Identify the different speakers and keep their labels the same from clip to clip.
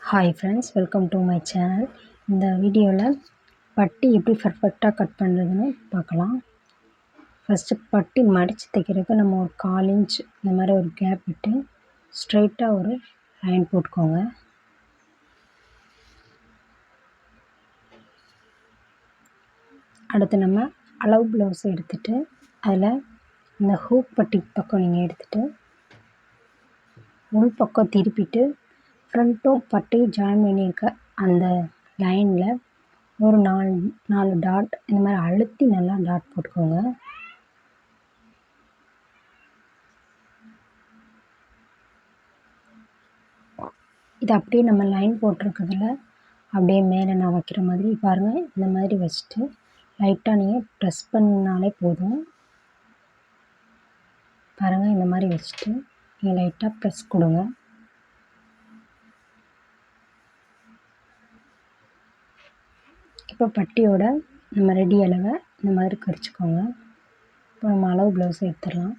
Speaker 1: Hi friends welcome to my channel இந்த வீடியோவில் பட்டி எப்படி பர்ஃபெக்டாக கட் பண்ணுறதுன்னு பார்க்கலாம். ஃபஸ்ட்டு பட்டி மடித்து தைக்கிறதுக்கு நம்ம ஒரு கால் இன்ச் இந்த மாதிரி ஒரு கேப் விட்டு ஸ்ட்ரைட்டாக ஒரு லைன் போட்டுக்கோங்க. அடுத்து நம்ம அளவு ப்ளவுஸ் எடுத்துகிட்டு அதில் இந்த ஹூக் பட்டி பக்கம் நீங்கள் எடுத்துகிட்டு உள் பக்கம் திருப்பிட்டு ஃப்ரண்ட்டும் பட்டையும் ஜாயின் பண்ணியிருக்க அந்த லைனில் ஒரு நாலு நாலு டாட் இந்த மாதிரி அழுத்தி நல்லா டாட் போட்டுக்கோங்க. இது அப்படியே நம்ம லைன் போட்டிருக்கிறதுல அப்படியே மேலே நான் வைக்கிற மாதிரி பாருங்கள் இந்த மாதிரி வச்சுட்டு லைட்டாக நீங்கள் ப்ரெஸ் பண்ணாலே போதும். பாருங்கள் இந்த மாதிரி வச்சுட்டு நீங்கள் லைட்டாக ப்ரெஸ் கொடுங்க. இப்போ பட்டியோட நம்ம ரெடி அளவை இந்த மாதிரி குறிச்சிக்கோங்க இப்போ நம்ம அளவு ப்ளவுஸ் எடுத்துடலாம்.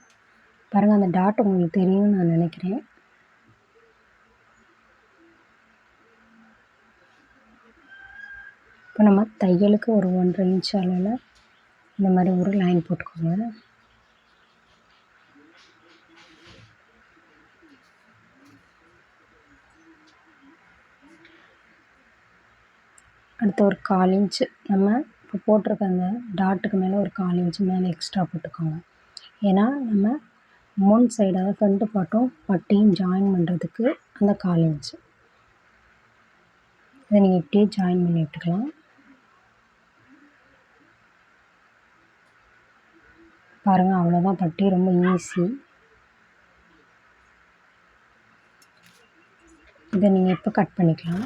Speaker 1: பாருங்கள் அந்த டாட் உங்களுக்கு தெரியும்னு நான் நினைக்கிறேன். இப்போ நம்ம தையலுக்கு ஒரு ஒன்றரை இன்ச் அளவில் இந்த மாதிரி ஒரு லைன் போட்டுக்கோங்க. அடுத்து ஒரு கால் இன்ச்சு. நம்ம இப்போ போட்டிருக்க அந்த டாட்டுக்கு மேலே ஒரு கால் இன்ச்சு மேலே எக்ஸ்ட்ரா போட்டுக்கோங்க. ஏன்னா நம்ம முன் சைடு அதாவது ஃப்ரண்ட்டு பாட்டும் பட்டியும் ஜாயின் பண்ணுறதுக்கு அந்த கால் இன்ச்சு. இதை நீங்கள் இப்படியே ஜாயின் பண்ணி விட்டுக்கலாம் பாருங்கள் அவ்வளோதான் பட்டி ரொம்ப ஈஸி இதை நீங்கள் இப்போ கட் பண்ணிக்கலாம்.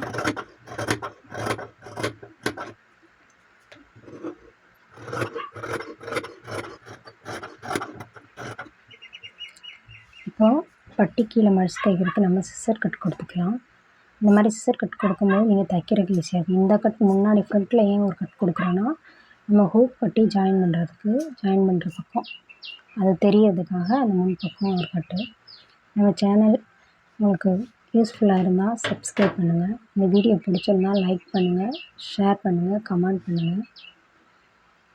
Speaker 1: இப்போது பட்டி கீழே மடிச்சு தைக்கிறதுக்கு நம்ம சிசர் கட் கொடுத்துக்கலாம். இந்த மாதிரி சிசர் கட் கொடுக்கும்போது நீங்கள் தைக்கிறதுக்கு ஈஸியாக இருக்கும். இந்த கட் முன்னாடி ஃப்ரண்ட்டில் ஏன் ஒரு கட் கொடுக்குறோன்னா நம்ம ஹூக் பட்டி ஜாயின் பண்ணுறதுக்கு ஜாயின் பண்ணுற பக்கம். அது தெரியறதுக்காக அந்த முன் பக்கம் ஒரு கட்டு நம்ம சேனல் உங்களுக்கு யூஸ்ஃபுல்லாக இருந்தால் சப்ஸ்கிரைப் பண்ணுங்கள் இந்த வீடியோ பிடிச்சிருந்தால் லைக் பண்ணுங்கள் ஷேர் பண்ணுங்கள் கமெண்ட் பண்ணுங்கள்